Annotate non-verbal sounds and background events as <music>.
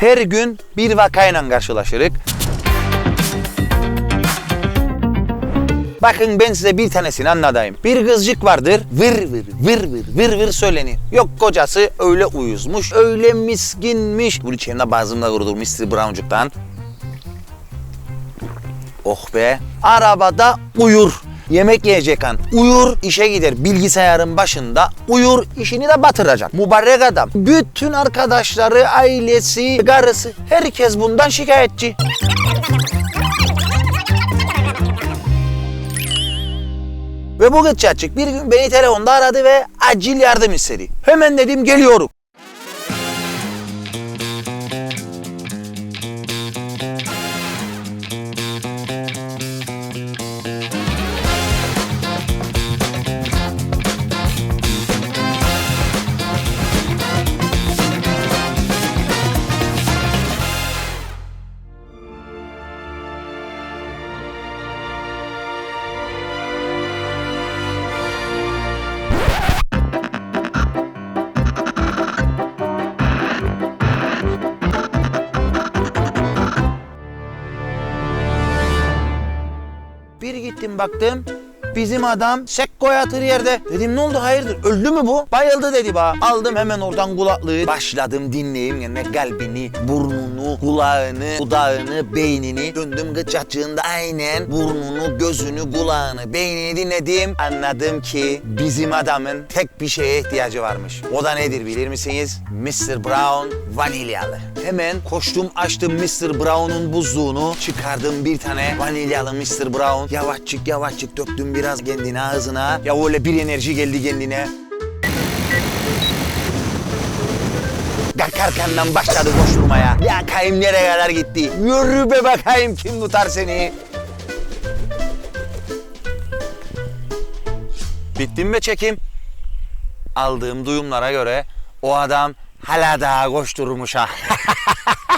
Her gün bir vakayla karşılaşırık. Bakın ben size bir tanesini anlatayım. Bir kızcık vardır. Vır vır vır vır vır vır söylenir. Yok kocası öyle uyuzmuş, öyle miskinmiş. Bu içerimde bazımda vurdur Mr. Brown'cuktan. Oh be. Arabada uyur. Yemek yiyecek an. Uyur, işe gider bilgisayarın başında. Uyur, işini de batıracak. Mübarek adam. Bütün arkadaşları, ailesi, karısı, herkes bundan şikayetçi. Ve bu gıçacık bir gün beni telefonda aradı ve acil yardım istedi. Hemen dedim geliyorum. Bir gittim baktım bizim adam sekko yatır yerde. Dedim ne oldu hayırdır öldü mü bu? Bayıldı dedi bana. Aldım hemen oradan kulaklığı. Başladım dinleyeyim yani kalbini, burnunu, kulağını, dudağını, beynini. Döndüm gıçacığında aynen burnunu, gözünü, kulağını, beynini dinledim. Anladım ki bizim adamın tek bir şeye ihtiyacı varmış. O da nedir bilir misiniz? Mr. Brown vanilyalı. Hemen koştum açtım Mr. Brown'un buzluğunu. Çıkardım bir tane vanilyalı Mr. Brown. Yavaşçık yavaşçık döktüm biraz kendine ağzına. Ya öyle bir enerji geldi kendine. Arkandan başladı koşturmaya. Ya kayım nereye kadar gitti? Yürü be bakayım kim tutar seni. Bittim be çekim. Aldığım duyumlara göre o adam hala daha koşturmuş ha. <laughs>